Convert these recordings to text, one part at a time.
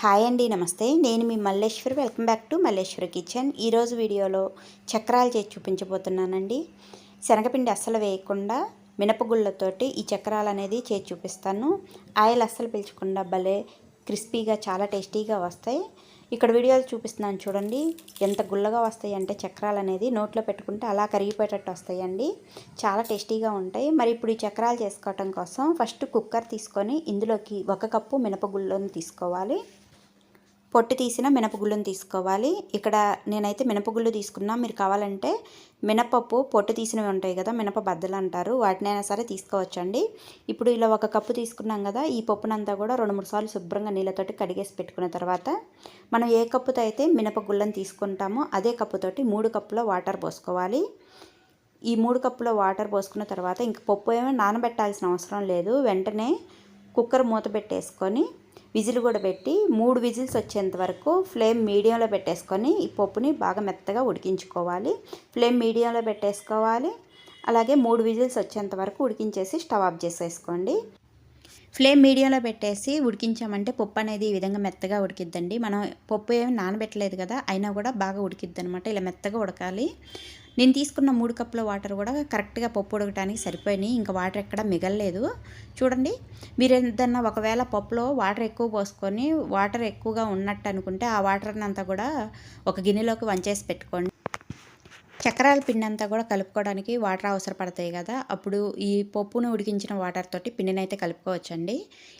Hi అండి నమస్తే. నేను మీ Malleswari. Welcome back to Malleswari kitchen. ఈరోజు వీడియోలో చక్రాలు చేసి చూపించబోతున్నానండి. శనగపిండి అస్సలు వేయకుండా మినపగుళ్ళతోటి ఈ చక్రాలు అనేది చేసి చూపిస్తాను. ఆయిల్ అస్సలు పీల్చకుండా భలే క్రిస్పీగా చాలా టేస్టీగా వస్తాయి. ఇక్కడ వీడియోలు చూపిస్తున్నాను చూడండి. ఎంత గుల్లగా వస్తాయి అంటే చక్రాలు అనేది నోట్లో పెట్టుకుంటే అలా కరిగిపోయేటట్టు వస్తాయండి. చాలా టేస్టీగా ఉంటాయి. మరి ఇప్పుడు ఈ చక్రాలు చేసుకోవటం కోసం ఫస్ట్ కుక్కర్ తీసుకొని ఇందులోకి ఒక కప్పు మినపగుళ్ళను తీసుకోవాలి. పొట్టు తీసిన మినపగుళ్ళను తీసుకోవాలి. ఇక్కడ నేనైతే మినపగుళ్ళు తీసుకున్నా. మీరు కావాలంటే మినపప్పు పొట్టు తీసినవి ఉంటాయి కదా మినప బద్దలు అంటారు. వాటినైనా సరే తీసుకోవచ్చండి. ఇప్పుడు ఇలా ఒక కప్పు తీసుకున్నాం కదా ఈ పప్పునంతా కూడా రెండు మూడు సార్లు శుభ్రంగా నీళ్ళతోటి కడిగేసి పెట్టుకున్న తర్వాత మనం ఏ కప్పుతో అయితే మినపగుళ్ళను తీసుకుంటామో అదే కప్పుతోటి మూడు కప్పుల వాటర్ పోసుకోవాలి. ఈ మూడు కప్పుల వాటర్ పోసుకున్న తర్వాత ఇంక పప్పు ఏమో నానబెట్టాల్సిన అవసరం లేదు. వెంటనే కుక్కర్ మూత పెట్టేసుకొని విజిల్ కూడా పెట్టి మూడు విజిల్స్ వచ్చేంత వరకు ఫ్లేమ్ మీడియంలో పెట్టేసుకొని ఈ పప్పుని బాగా మెత్తగా ఉడికించుకోవాలి. ఫ్లేమ్ మీడియంలో పెట్టేసుకోవాలి. అలాగే మూడు విజిల్స్ వచ్చేంత వరకు ఉడికించేసి స్టవ్ ఆఫ్ చేసేసుకోండి. ఫ్లేమ్ మీడియంలో పెట్టేసి ఉడికించామంటే పప్పు అనేది ఈ విధంగా మెత్తగా ఉడికిద్దండి. మనం పప్పు ఏమి నానబెట్టలేదు కదా అయినా కూడా బాగా ఉడికిద్ది అనమాట ఇలా మెత్తగా ఉడకాలి. నేను తీసుకున్న మూడు కప్పుల వాటర్ కూడా కరెక్ట్గా పప్పు ఉడకటానికి సరిపోయినాయి. ఇంకా వాటర్ ఎక్కడ మిగలలేదు. చూడండి మీరు ఏదన్నా ఒకవేళ పప్పులో వాటర్ ఎక్కువ పోసుకొని వాటర్ ఎక్కువగా ఉన్నట్టు అనుకుంటే ఆ వాటర్ని అంతా కూడా ఒక గిన్నెలోకి వంచేసి పెట్టుకోండి. చక్రాల పిండి అంతా కూడా కలుపుకోవడానికి వాటర్ అవసరపడతాయి కదా. అప్పుడు ఈ పప్పును ఉడికించిన వాటర్ తోటి పిండిని అయితే కలుపుకోవచ్చండి.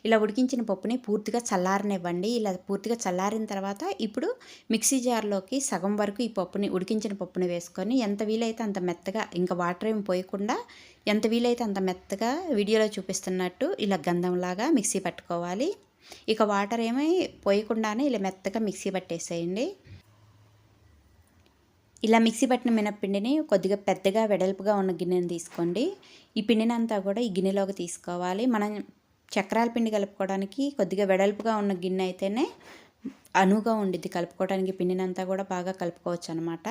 ఇలా ఉడికించిన పప్పుని పూర్తిగా చల్లారనివ్వండి. ఇలా పూర్తిగా చల్లారిన తర్వాత ఇప్పుడు మిక్సీ జార్లోకి సగం వరకు ఈ పప్పుని ఉడికించిన పప్పుని వేసుకొని ఎంత వీలైతే అంత మెత్తగా ఇంకా వాటర్ ఏమి పోయకుండా ఎంత వీలైతే అంత మెత్తగా వీడియోలో చూపిస్తున్నట్టు ఇలా గంధంలాగా మిక్సీ పట్టుకోవాలి. ఇక వాటర్ ఏమీ పోయకుండానే ఇలా మెత్తగా మిక్సీ పట్టేసేయండి. ఇలా మిక్సీ పట్టిన మినప్పిండిని కొద్దిగా పెద్దగా వెడల్పుగా ఉన్న గిన్నెని తీసుకోండి. ఈ పిండిని అంతా కూడా ఈ గిన్నెలోకి తీసుకోవాలి. మనం చక్రాల పిండి కలుపుకోవడానికి కొద్దిగా వెడల్పుగా ఉన్న గిన్నె అయితేనే అనువుగా ఉండిద్ది. కలుపుకోవడానికి పిండినంతా కూడా బాగా కలుపుకోవచ్చు అనమాట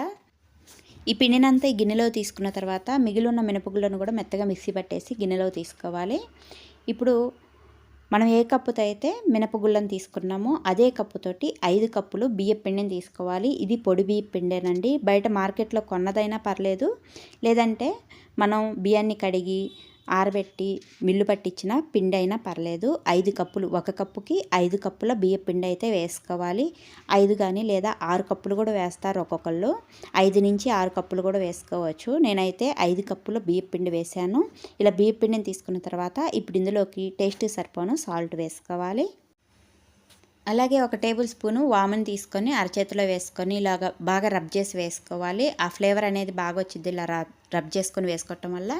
ఈ పిండినంతా ఈ గిన్నెలో తీసుకున్న తర్వాత మిగిలిన మినపగుళ్ళను కూడా మెత్తగా మిక్సీ పట్టేసి గిన్నెలో తీసుకోవాలి. ఇప్పుడు మనం ఏ కప్పుతో అయితే మినపగుళ్ళను తీసుకున్నామో అదే కప్పుతోటి ఐదు కప్పులు బియ్య పిండిని తీసుకోవాలి. ఇది పొడి బియ్య పిండేనండి. బయట మార్కెట్లో కొన్నదైనా పర్లేదు. లేదంటే మనం బియ్యాన్ని కడిగి ఆరబెట్టి మిల్లు పట్టించిన పిండి అయినా పర్లేదు. ఐదు కప్పులు ఒక కప్పుకి ఐదు కప్పుల బియ్య పిండి అయితే వేసుకోవాలి. ఐదు కానీ లేదా ఆరు కప్పులు కూడా వేస్తారు ఒక్కొక్కళ్ళు. ఐదు నుంచి ఆరు కప్పులు కూడా వేసుకోవచ్చు. నేనైతే ఐదు కప్పుల బియ్య పిండి వేసాను ఇలా బియ్య పిండిని తీసుకున్న తర్వాత ఇప్పుడు ఇందులోకి టేస్ట్ సరిపోను సాల్ట్ వేసుకోవాలి. అలాగే ఒక టేబుల్ స్పూను వామన్ తీసుకొని అరచేతిలో వేసుకొని ఇలాగ బాగా రబ్ చేసి వేసుకోవాలి. ఆ ఫ్లేవర్ అనేది బాగా వచ్చింది ఇలా రబ్ చేసుకొని వేసుకోవటం వల్ల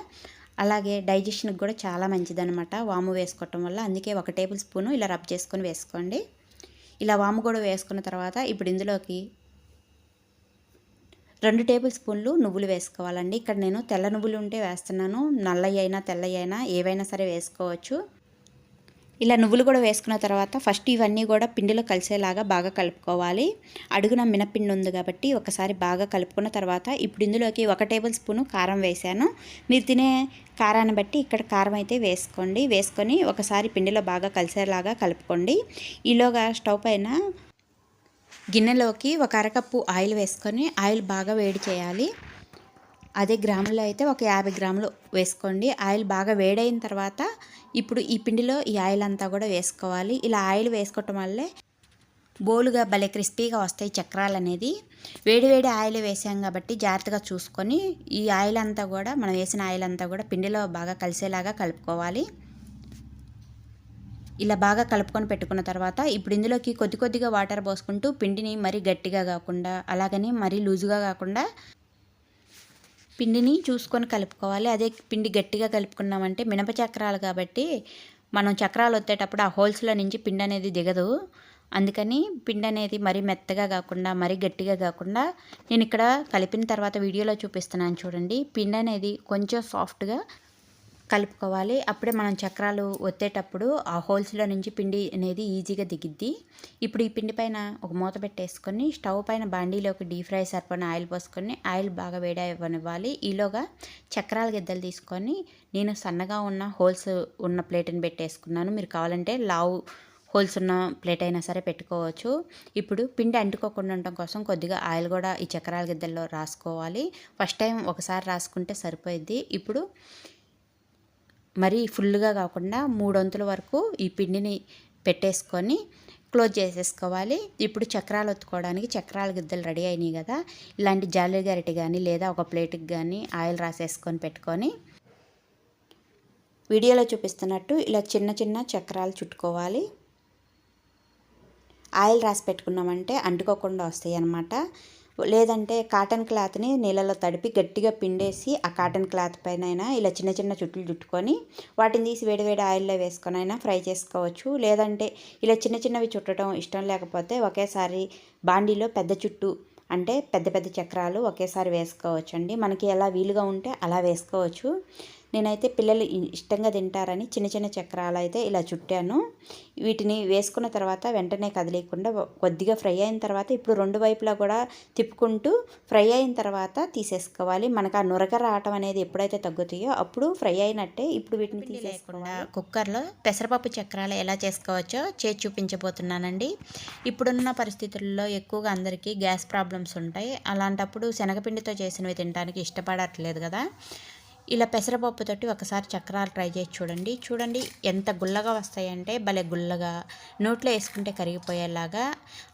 అలాగే డైజెషన్కి కూడా చాలా మంచిదనమాట వాము వేసుకోవటం వల్ల. అందుకే ఒక టేబుల్ స్పూను ఇలా రబ్ చేసుకొని వేసుకోండి. ఇలా వాము కూడా వేసుకున్న తర్వాత ఇప్పుడు ఇందులోకి రెండు టేబుల్ స్పూన్లు నువ్వులు వేసుకోవాలండి. ఇక్కడ నేను తెల్ల నువ్వులు ఉంటే వేస్తున్నాను. నల్లయ్య అయినా తెల్లయ్య అయినా ఏవైనా సరే వేసుకోవచ్చు. ఇలా నువ్వులు కూడా వేసుకున్న తర్వాత ఫస్ట్ ఇవన్నీ కూడా పిండిలో కలిసేలాగా బాగా కలుపుకోవాలి. అడుగున మినపిండి ఉంది కాబట్టి ఒకసారి బాగా కలుపుకున్న తర్వాత ఇప్పుడు ఇందులోకి ఒక టేబుల్ స్పూను కారం వేసాను. మీరు తినే కారాన్ని బట్టి ఇక్కడ కారం అయితే వేసుకోండి. వేసుకొని ఒకసారి పిండిలో బాగా కలిసేలాగా కలుపుకోండి. ఈలోగా స్టవ్ పైన గిన్నెలోకి ఒక అరకప్పు ఆయిల్ వేసుకొని ఆయిల్ బాగా వేడి చేయాలి. అదే గ్రాములో అయితే ఒక యాభై గ్రాములు వేసుకోండి. ఆయిల్ బాగా వేడైన తర్వాత ఇప్పుడు ఈ పిండిలో ఈ ఆయిల్ అంతా కూడా వేసుకోవాలి. ఇలా ఆయిల్ వేసుకోవటం వల్లే బోలుగా భలే క్రిస్పీగా వస్తాయి చక్రాలు అనేది. వేడి వేడి ఆయిల్ వేసాం కాబట్టి జాగ్రత్తగా చూసుకొని ఈ ఆయిల్ అంతా కూడా మనం వేసిన ఆయిల్ అంతా కూడా పిండిలో బాగా కలిసేలాగా కలుపుకోవాలి. ఇలా బాగా కలుపుకొని పెట్టుకున్న తర్వాత ఇప్పుడు ఇందులోకి కొద్ది కొద్దిగా వాటర్ పోసుకుంటూ పిండిని మరీ గట్టిగా కాకుండా అలాగని మరీ లూజుగా కాకుండా పిండిని చూసుకొని కలుపుకోవాలి. అదే పిండి గట్టిగా కలుపుకున్నామంటే మినప చక్రాలు కాబట్టి మనం చక్రాలు వచ్చేటప్పుడు ఆ హోల్స్లో నుంచి పిండి అనేది దిగదు. అందుకని పిండి అనేది మరీ మెత్తగా కాకుండా మరీ గట్టిగా కాకుండా నేను ఇక్కడ కలిపిన తర్వాత వీడియోలో చూపిస్తున్నాను చూడండి. పిండి అనేది కొంచెం సాఫ్ట్గా కలుపుకోవాలి. అప్పుడే మనం చక్రాలు ఒత్తేటప్పుడు ఆ హోల్స్లో నుంచి పిండి అనేది ఈజీగా దిగిద్ది. ఇప్పుడు ఈ పిండి పైన ఒక మూత పెట్టేసుకొని స్టవ్ పైన బాండీలోకి డీప్ ఫ్రై సరిపడిన ఆయిల్ పోసుకొని ఆయిల్ బాగా వేడి ఇవ్వనివ్వాలి ఈలోగా చక్రాల గిద్దలు తీసుకొని నేను సన్నగా ఉన్న హోల్స్ ఉన్న ప్లేట్ని పెట్టేసుకున్నాను. మీరు కావాలంటే లావు హోల్స్ ఉన్న ప్లేట్ అయినా సరే పెట్టుకోవచ్చు. ఇప్పుడు పిండి అంటుకోకుండా ఉండటం కోసం కొద్దిగా ఆయిల్ కూడా ఈ చక్రాల గిద్దల్లో రాసుకోవాలి. ఫస్ట్ టైం ఒకసారి రాసుకుంటే సరిపోయిద్ది. ఇప్పుడు మరీ ఫుల్గా కాకుండా మూడొంతుల వరకు ఈ పిండిని పెట్టేసుకొని క్లోజ్ చేసేసుకోవాలి. ఇప్పుడు చక్రాలు ఒత్తుకోవడానికి చక్రాల గిద్దలు రెడీ అయినాయి కదా. ఇలాంటి జాలి గరిటి కానీ లేదా ఒక ప్లేట్కి కానీ ఆయిల్ రాసేసుకొని పెట్టుకొని వీడియోలో చూపిస్తున్నట్టు ఇలా చిన్న చిన్న చక్రాలు చుట్టుకోవాలి. ఆయిల్ రాసి పెట్టుకున్నామంటే అంటుకోకుండా వస్తాయి అన్నమాట లేదంటే కాటన్ క్లాత్ని నీళ్ళలో తడిపి గట్టిగా పిండేసి ఆ కాటన్ క్లాత్ పైన ఇలా చిన్న చిన్న చుట్లు చుట్టుకొని వాటిని తీసి వేడివేడి ఆయిల్లో వేసుకొని అయినా ఫ్రై చేసుకోవచ్చు. లేదంటే ఇలా చిన్న చిన్నవి చుట్టడం ఇష్టం లేకపోతే ఒకేసారి బాండీలో పెద్ద చుట్టు అంటే పెద్ద పెద్ద చక్రాలు ఒకేసారి వేసుకోవచ్చు అండి మనకి ఎలా వీలుగా ఉంటే అలా వేసుకోవచ్చు. నేనైతే పిల్లలు ఇష్టంగా తింటారని చిన్న చిన్న చక్రాలు అయితే ఇలా చుట్టాను. వీటిని వేసుకున్న తర్వాత వెంటనే కదిలేయకుండా కొద్దిగా ఫ్రై అయిన తర్వాత ఇప్పుడు రెండు వైపులా కూడా తిప్పుకుంటూ ఫ్రై అయిన తర్వాత తీసేసుకోవాలి. మనకు ఆ నురగ రావటం అనేది ఎప్పుడైతే తగ్గుతాయో అప్పుడు ఫ్రై అయినట్టే ఇప్పుడు వీటిని తీసేసుకుండా కుక్కర్లో పెసరపప్పు చక్రాలు ఎలా చేసుకోవచ్చో చేసి చూపించబోతున్నానండి. ఇప్పుడున్న పరిస్థితుల్లో ఎక్కువగా అందరికీ గ్యాస్ ప్రాబ్లమ్స్ ఉంటాయి. అలాంటప్పుడు శనగపిండితో చేసినవి తినడానికి ఇష్టపడట్లేదు కదా. ఇలా పెసరపప్పుతోటి ఒకసారి చక్రాలు ట్రై చేసి చూడండి. చూడండి ఎంత గుల్లగా వస్తాయంటే భలే గుల్లగా నోట్లో వేసుకుంటే కరిగిపోయేలాగా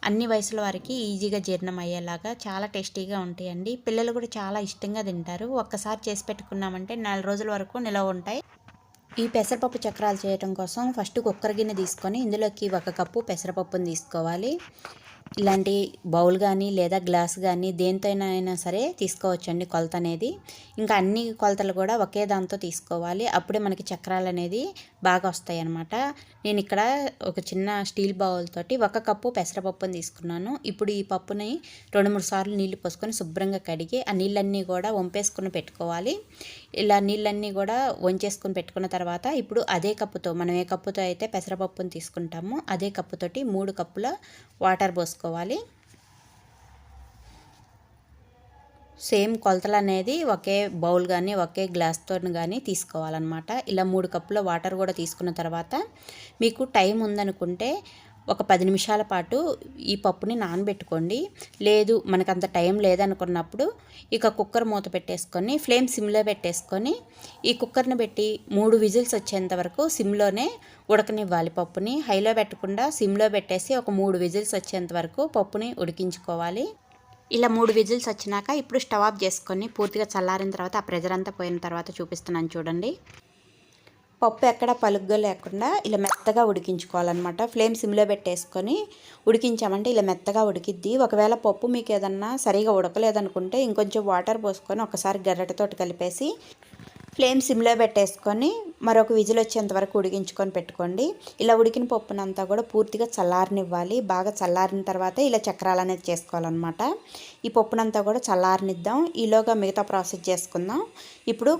అన్ని వయసుల వారికి ఈజీగా జీర్ణం అయ్యేలాగా చాలా టేస్టీగా ఉంటాయండి. పిల్లలు కూడా చాలా ఇష్టంగా తింటారు. ఒక్కసారి చేసి పెట్టుకున్నామంటే నెల రోజుల వరకు నిలవ ఉంటాయి. ఈ పెసరపప్పు చక్రాలు చేయడం కోసం ఫస్ట్ కుక్కర్ గిన్నె తీసుకొని ఇందులోకి ఒక కప్పు పెసరపప్పుని తీసుకోవాలి. ఇలాంటి బౌల్ కానీ లేదా గ్లాస్ కానీ దేనితోనైనా సరే తీసుకోవచ్చండి కొలత అనేది. ఇంకా అన్ని కొలతలు కూడా ఒకే దాంతో తీసుకోవాలి. అప్పుడే మనకి చక్రాలు అనేది బాగా వస్తాయి అన్నమాట. నేను ఇక్కడ ఒక చిన్న స్టీల్ బౌల్ తోటి ఒక కప్పు పెసరపప్పుని తీసుకున్నాను. ఇప్పుడు ఈ పప్పుని రెండు మూడు సార్లు నీళ్ళు పోసుకొని శుభ్రంగా కడిగి ఆ నీళ్ళన్నీ కూడా వంపేసుకుని పెట్టుకోవాలి. ఇలా నీళ్ళన్నీ కూడా వంచేసుకుని పెట్టుకున్న తర్వాత ఇప్పుడు అదే కప్పుతో మనం ఏ కప్పుతో అయితే పెసరపప్పును తీసుకుంటామో అదే కప్పుతోటి మూడు కప్పుల వాటర్ పోసుకోవాలి. సేమ్ కొలతలు అనేది ఒకే బౌల్ కానీ ఒకే గ్లాస్తో కానీ తీసుకోవాలన్నమాట. ఇలా మూడు కప్పుల వాటర్ కూడా తీసుకున్న తర్వాత మీకు టైం ఉందనుకుంటే ఒక పది నిమిషాల పాటు ఈ పప్పుని నానబెట్టుకోండి. లేదు మనకు అంత టైం లేదనుకున్నప్పుడు ఇక కుక్కర్ మూత పెట్టేసుకొని ఫ్లేమ్ సిమ్లో పెట్టేసుకొని ఈ కుక్కర్ని పెట్టి మూడు విజిల్స్ వచ్చేంత వరకు సిమ్లోనే ఉడకనివ్వాలి పప్పుని. హైలో పెట్టకుండా సిమ్లో పెట్టేసి ఒక మూడు విజిల్స్ వచ్చేంత వరకు పప్పుని ఉడికించుకోవాలి. ఇలా మూడు విజిల్స్ వచ్చినాక ఇప్పుడు స్టవ్ ఆఫ్ చేసుకొని పూర్తిగా చల్లారిన తర్వాత ఆ ప్రెజర్ అంతా పోయిన తర్వాత చూపిస్తున్నాను చూడండి. పప్పు ఎక్కడ పలుగ్గా లేకుండా ఇలా మెత్తగా ఉడికించుకోవాలన్నమాట. ఫ్లేమ్ సిమ్లో పెట్టేసుకొని ఉడికించామంటే ఇలా మెత్తగా ఉడికిద్ది. ఒకవేళ పప్పు మీకు ఏదన్నా సరిగా ఉడకలేదనుకుంటే ఇంకొంచెం వాటర్ పోసుకొని ఒకసారి గర్రెటతోటి కలిపేసి ఫ్లేమ్ సిమ్లో పెట్టేసుకొని మరొక విజిల్ వచ్చేంత వరకు ఉడికించుకొని పెట్టుకోండి. ఇలా ఉడికిన పప్పునంతా కూడా పూర్తిగా చల్లారనివ్వాలి. బాగా చల్లారిన తర్వాత ఇలా చక్రాలు అనేది చేసుకోవాలన్నమాట. ఈ పప్పునంతా కూడా చల్లారనిద్దాం. ఈలోగా మిగతా ప్రాసెస్ చేసుకుందాం. ఇప్పుడు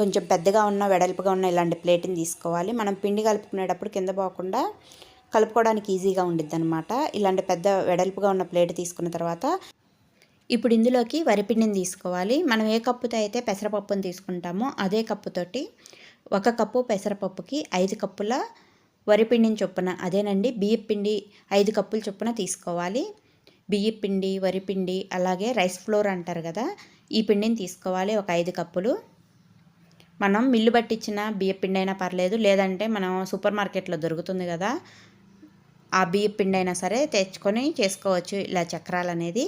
కొంచెం పెద్దగా ఉన్న వెడల్పుగా ఉన్న ఇలాంటి ప్లేట్ని తీసుకోవాలి. మనం పిండి కలుపుకునేటప్పుడు కింద పోకుండా కలుపుకోవడానికి ఈజీగా ఉండిద్ది అనమాట ఇలాంటి పెద్ద వెడల్పుగా ఉన్న ప్లేట్ తీసుకున్న తర్వాత ఇప్పుడు ఇందులోకి వరిపిండిని తీసుకోవాలి. మనం ఏ కప్పుతో అయితే పెసరపప్పును తీసుకుంటామో అదే కప్పుతోటి ఒక కప్పు పెసరపప్పుకి ఐదు కప్పుల వరిపిండిని చొప్పున అదేనండి బియ్యపిండి ఐదు కప్పుల చొప్పున తీసుకోవాలి. బియ్యపిండి వరిపిండి అలాగే రైస్ ఫ్లోర్ అంటారు కదా ఈ పిండిని తీసుకోవాలి ఒక ఐదు కప్పులు. మనం మిల్లు పట్టించిన బియ్యపిండి అయినా పర్లేదు లేదంటే మనం సూపర్ మార్కెట్లో దొరుకుతుంది కదా ఆ బియ్య పిండి అయినా సరే తెచ్చుకొని చేసుకోవచ్చు. ఇలా చక్రాలు అనేది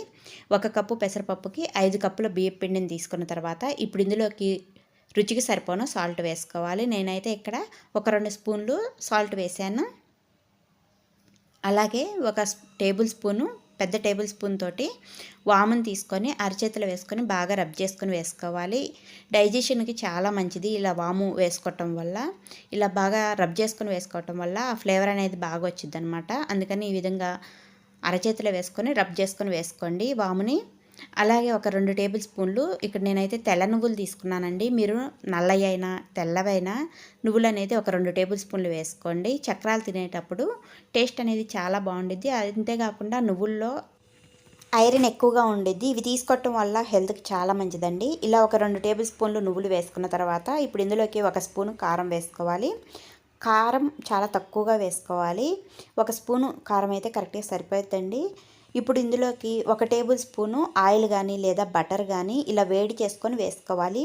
ఒక కప్పు పెసరపప్పుకి ఐదు కప్పుల బియ్య పిండిని తీసుకున్న తర్వాత ఇప్పుడు ఇందులోకి రుచికి సరిపోను సాల్ట్ వేసుకోవాలి. నేనైతే ఇక్కడ ఒక రెండు స్పూన్లు సాల్ట్ వేసాను. అలాగే ఒక టేబుల్ స్పూను పెద్ద టేబుల్ స్పూన్ తోటి వామును తీసుకొని అరచేతులు వేసుకొని బాగా రబ్ చేసుకొని వేసుకోవాలి. డైజెషన్కి చాలా మంచిది ఇలా వాము వేసుకోవటం వల్ల. ఇలా బాగా రబ్ చేసుకొని వేసుకోవటం వల్ల ఆ ఫ్లేవర్ అనేది బాగా వచ్చింది అందుకని ఈ విధంగా అరచేతిలో వేసుకొని రబ్ చేసుకొని వేసుకోండి వాముని. అలాగే ఒక రెండు టేబుల్ స్పూన్లు ఇక్కడ నేనైతే తెల్ల నువ్వులు తీసుకున్నానండి. మీరు నల్లయ్య అయినా తెల్లవైనా నువ్వులు అనేది ఒక రెండు టేబుల్ స్పూన్లు వేసుకోండి. చక్రాలు తినేటప్పుడు టేస్ట్ అనేది చాలా బాగుండిద్ది. అంతేకాకుండా నువ్వుల్లో ఐరన్ ఎక్కువగా ఉండిద్ది. ఇవి తీసుకోవటం వల్ల హెల్త్కి చాలా మంచిదండి. ఇలా ఒక రెండు టేబుల్ స్పూన్లు నువ్వులు వేసుకున్న తర్వాత ఇప్పుడు ఇందులోకి ఒక స్పూన్ కారం వేసుకోవాలి. కారం చాలా తక్కువగా వేసుకోవాలి. ఒక స్పూను కారం అయితే కరెక్ట్గా సరిపోతుందండి ఇప్పుడు ఇందులోకి ఒక టేబుల్ స్పూను ఆయిల్ కానీ లేదా బటర్ కానీ ఇలా వేడి చేసుకొని వేసుకోవాలి.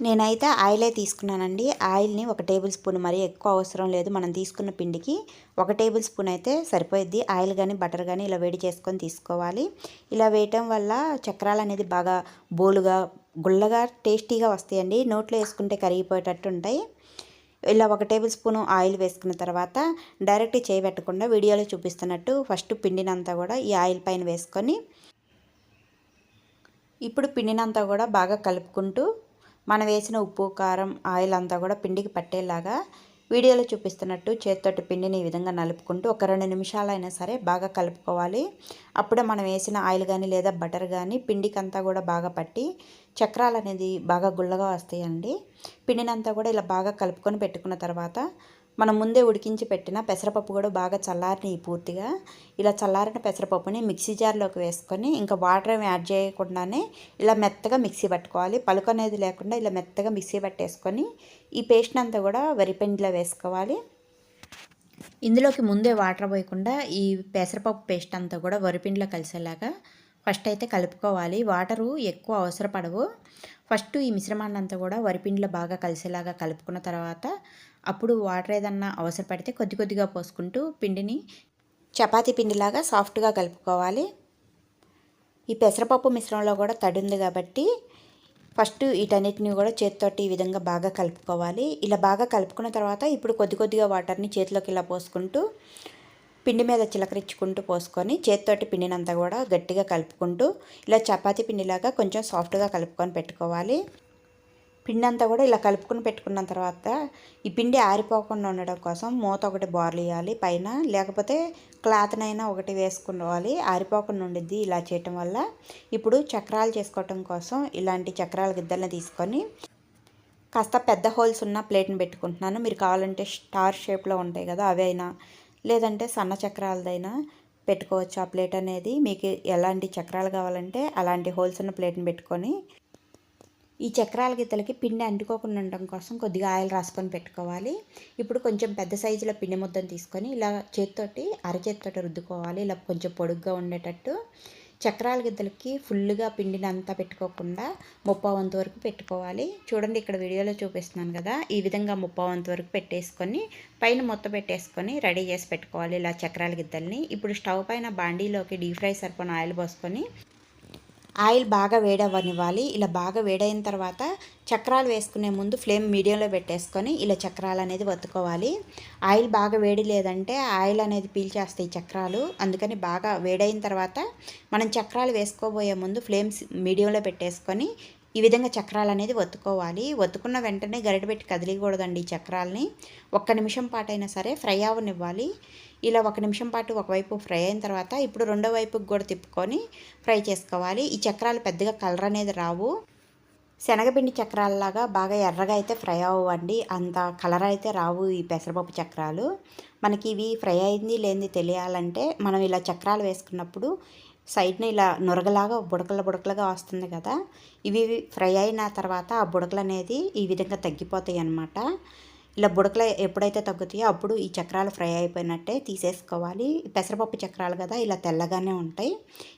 నేనైతే ఆయిలే తీసుకున్నానండి. ఆయిల్ని ఒక టేబుల్ స్పూన్ మరీ ఎక్కువ అవసరం లేదు. మనం తీసుకున్న పిండికి ఒక టేబుల్ స్పూన్ అయితే సరిపోయిద్ది. ఆయిల్ కానీ బటర్ కానీ ఇలా వేడి చేసుకొని తీసుకోవాలి. ఇలా వేయటం వల్ల చక్రాలు అనేది బాగా బోలుగా గుల్లగా టేస్టీగా వస్తాయండి. నోట్లో వేసుకుంటే కరిగిపోయేటట్టు ఉంటాయి. ఇలా ఒక టేబుల్ స్పూన్ ఆయిల్ వేసుకున్న తర్వాత డైరెక్ట్ చేయబెట్టకుండా వీడియోలో చూపిస్తున్నట్టు ఫస్ట్ పిండినంతా కూడా ఈ ఆయిల్ పైన వేసుకొని ఇప్పుడు పిండినంతా కూడా బాగా కలుపుకుంటూ మనం వేసిన ఉప్పు కారం ఆయిల్ అంతా కూడా పిండికి పట్టేలాగా వీడియోలో చూపిస్తున్నట్టు చేతితోటి పిండిని ఈ విధంగా నలుపుకుంటూ ఒక రెండు నిమిషాలైనా సరే బాగా కలుపుకోవాలి. అప్పుడే మనం వేసిన ఆయిల్ కానీ లేదా బటర్ కానీ పిండికి అంతా కూడా బాగా పట్టి చక్రాలు అనేది బాగా గుల్లగా వస్తాయండి. పిండినంతా కూడా ఇలా బాగా కలుపుకొని పెట్టుకున్న తర్వాత మనం ముందే ఉడికించి పెట్టిన పెసరపప్పు కూడా బాగా చల్లారినాయి పూర్తిగా. ఇలా చల్లారిన పెసరపప్పుని మిక్సీ జార్లోకి వేసుకొని ఇంకా వాటర్ ఏమి యాడ్ చేయకుండానే ఇలా మెత్తగా మిక్సీ పట్టుకోవాలి. పలుకు అనేది లేకుండా ఇలా మెత్తగా మిక్సీ పట్టేసుకొని ఈ పేస్ట్ అంతా కూడా వరిపిండిలో వేసుకోవాలి. ఇందులోకి ముందే వాటర్ పోయకుండా ఈ పెసరపప్పు పేస్ట్ అంతా కూడా వరిపిండిలో కలిసేలాగా ఫస్ట్ అయితే కలుపుకోవాలి. వాటరు ఎక్కువ అవసరపడవు. ఫస్ట్ ఈ మిశ్రమాన్ని అంతా కూడా వరిపిండిలో బాగా కలిసేలాగా కలుపుకున్న తర్వాత అప్పుడు వాటర్ ఏదన్నా అవసరపడితే కొద్ది కొద్దిగా పోసుకుంటూ పిండిని చపాతీ పిండిలాగా సాఫ్ట్గా కలుపుకోవాలి. ఈ పెసరపప్పు మిశ్రమంలో కూడా తడి ఉంది కాబట్టి ఫస్ట్ వీటన్నిటిని కూడా చేతితోటి ఈ విధంగా బాగా కలుపుకోవాలి. ఇలా బాగా కలుపుకున్న తర్వాత ఇప్పుడు కొద్ది కొద్దిగా వాటర్ని చేతిలోకి ఇలా పోసుకుంటూ పిండి మీద చిలకరించుకుంటూ పోసుకొని చేతితోటి పిండినంతా కూడా గట్టిగా కలుపుకుంటూ ఇలా చపాతీ పిండిలాగా కొంచెం సాఫ్ట్గా కలుపుకొని పెట్టుకోవాలి. పిండి అంతా కూడా ఇలా కలుపుకుని పెట్టుకున్న తర్వాత ఈ పిండి ఆరిపోకుండా ఉండడం కోసం మూత ఒకటి బార్లు వేయాలి పైన. లేకపోతే క్లాత్నైనా ఒకటి వేసుకోవాలి. ఆరిపోకుండా ఉండిద్ది ఇలా చేయటం వల్ల. ఇప్పుడు చక్రాలు చేసుకోవటం కోసం ఇలాంటి చక్రాల గిద్దల్ని తీసుకొని కాస్త పెద్ద హోల్స్ ఉన్న ప్లేట్ని పెట్టుకుంటున్నాను. మీరు కావాలంటే స్టార్ షేప్లో ఉంటాయి కదా అవి అయినా లేదంటే సన్న చక్రాలదైనా పెట్టుకోవచ్చు. ఆ ప్లేట్ అనేది మీకు ఎలాంటి చక్రాలు కావాలంటే అలాంటి హోల్స్ ఉన్న ప్లేట్ని పెట్టుకొని ఈ చక్రాల గిత్తలకి పిండి అంటుకోకుండా ఉండడం కోసం కొద్దిగా ఆయిల్ రాసుకొని పెట్టుకోవాలి. ఇప్పుడు కొంచెం పెద్ద సైజులో పిండి ముద్దను తీసుకొని ఇలా చేతితోటి అరచేతితోటి రుద్దుకోవాలి. ఇలా కొంచెం పొడుగ్గా ఉండేటట్టు చక్రాల గిద్దలకి ఫుల్గా పిండిని అంతా పెట్టుకోకుండా ముప్పా వంతు వరకు పెట్టుకోవాలి. చూడండి ఇక్కడ వీడియోలో చూపిస్తున్నాను కదా ఈ విధంగా ముప్పా వంతు వరకు పెట్టేసుకొని పైన మొత్తం పెట్టేసుకొని రెడీ చేసి పెట్టుకోవాలి ఇలా చక్రాల గిద్దల్ని. ఇప్పుడు స్టవ్ పైన బాండీలోకి డీప్ ఫ్రై సరిపోయిన ఆయిల్ పోసుకొని ఆయిల్ బాగా వేడవ్వనివ్వాలి. ఇలా బాగా వేడైన తర్వాత చక్రాలు వేసుకునే ముందు ఫ్లేమ్ మీడియంలో పెట్టేసుకొని ఇలా చక్రాలు అనేది వత్తుకోవాలి. ఆయిల్ బాగా వేడి లేదంటే ఆయిల్ అనేది పీల్చేస్తాయి చక్రాలు. అందుకని బాగా వేడైన తర్వాత మనం చక్రాలు వేసుకోబోయే ముందు ఫ్లేమ్స్ మీడియంలో పెట్టేసుకొని ఈ విధంగా చక్రాలు అనేది ఒత్తుకోవాలి. ఒత్తుకున్న వెంటనే గరిట పెట్టి కదిలికూడదండి ఈ చక్రాలని. ఒక్క నిమిషం పాటైనా సరే ఫ్రై అవ్వనివ్వాలి ఇలా ఒక నిమిషం పాటు ఒకవైపు ఫ్రై అయిన తర్వాత ఇప్పుడు రెండో వైపుకి కూడా తిప్పుకొని ఫ్రై చేసుకోవాలి. ఈ చక్రాలు పెద్దగా కలర్ అనేది రావు. శనగపిండి చక్రాలలాగా బాగా ఎర్రగా అయితే ఫ్రై అవ్వండి. అంత కలర్ అయితే రావు ఈ పెసరపప్పు చక్రాలు. మనకి ఇవి ఫ్రై అయింది లేనిది తెలియాలంటే మనం ఇలా చక్రాలు వేసుకున్నప్పుడు సైడ్న ఇలా నురగలాగా బుడకల బుడకలుగా వస్తుంది కదా ఇవి ఫ్రై అయిన తర్వాత ఆ బుడకలు అనేది ఈ విధంగా తగ్గిపోతాయి అన్నమాట ఇలా బుడకలు ఎప్పుడైతే తగ్గుతాయో అప్పుడు ఈ చక్రాలు ఫ్రై అయిపోయినట్టే తీసేసుకోవాలి. పెసరపప్పు చక్రాలు కదా ఇలా తెల్లగానే ఉంటాయి.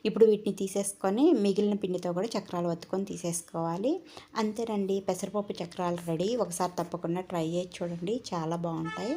ఇప్పుడు వీటిని తీసేసుకొని మిగిలిన పిండితో కూడా చక్రాలు వత్తుకొని తీసేసుకోవాలి. అంతేనండి పెసరపప్పు చక్రాలు రెడీ. ఒకసారి తప్పకుండా ట్రై చేసి చూడండి చాలా బాగుంటాయి.